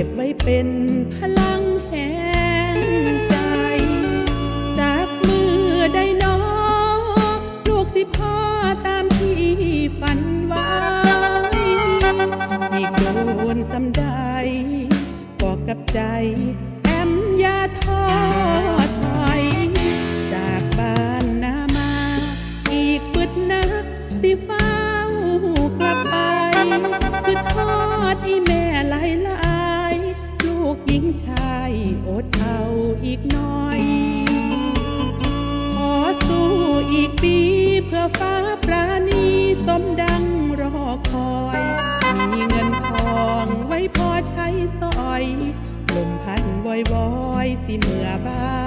ก็บไว้เป็นพลังแห่งใจ จากมือได้น้องลูกสิพ่อตามที่ฝันไว้อีกโดนสำได้บอกกับใจ ดเอาอีกหน่อย ขอสู้อีกปีเพื่อฟ้าปราณีสมดังรอคอย มีเงินทองไว้พอใช้สอย ลมพัดวอยๆสิเมื่อบ้า